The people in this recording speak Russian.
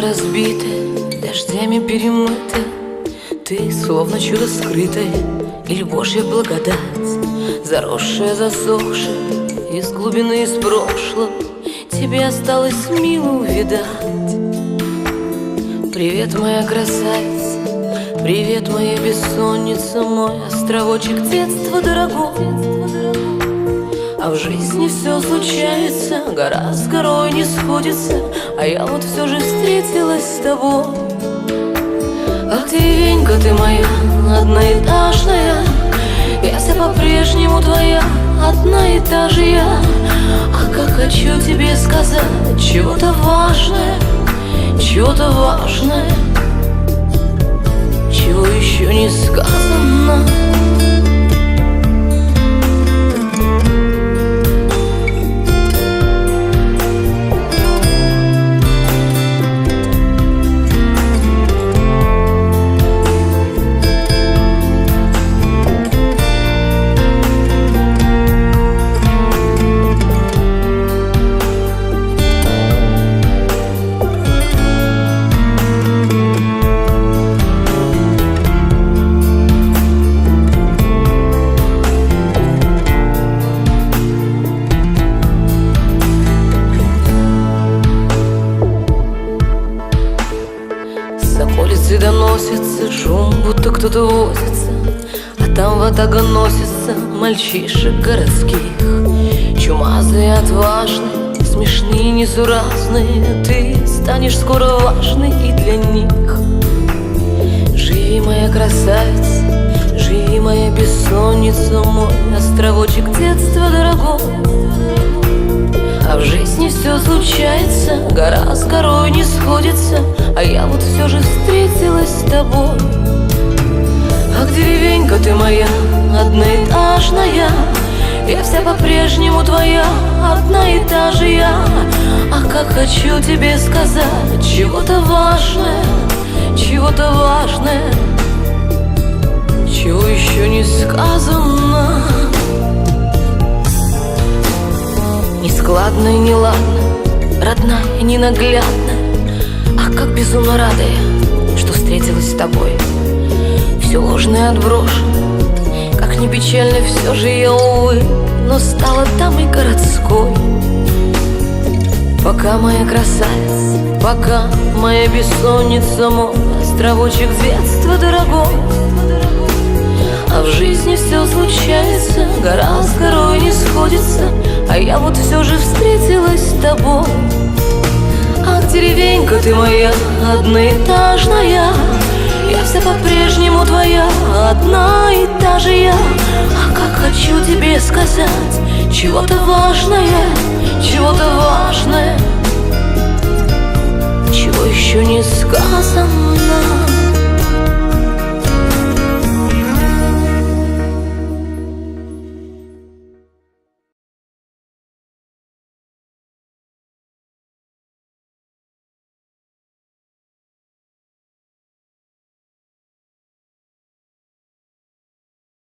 разбиты, дождями перемыты. Ты словно чудо скрытое или божья благодать Заросшая, засохшая из глубины, из прошлого. Тебе осталось мило увидать. Привет, моя красавица, привет, моя бессонница Мой островочек детства дорогой а в жизни все случается, гора с горой не сходится. А я вот все же встретилась с тобой. Ах, деревенька ты моя, одноэтажная. Я вся по-прежнему твоя, одна и та же я. А как хочу тебе сказать чего-то важное Чего-то важное Чего еще не сказано доносится шум, будто кто-то возится А там ватага носится мальчишек городских. Чумазые, отважные, смешные, несуразные Ты станешь скоро важной и для них. Живи, моя красавица, живи, моя бессонница Мой островочек детства дорогой. А в жизни все случается, гора с горой не сходится я вот все же встретилась с тобой. Ах, деревенька ты моя, одноэтажная Я вся по-прежнему твоя, одна и та же я. Ах, как хочу тебе сказать чего-то важное Чего-то важное Чего еще не сказано. Нескладно и неладно, родная и ненаглядна Ах, как безумно рада что встретилась с тобой. Все ложное отброшено, как не печально все же я, увы Но стала дамой городской. Пока моя красавица, пока моя бессонница Мой островочек детства дорогой. А в жизни все случается, гора с горой не сходится А я вот все же встретилась с тобой деревенька ты моя, одноэтажная. Я вся по-прежнему твоя, одна и та же я. А как хочу тебе сказать чего-то важное, чего-то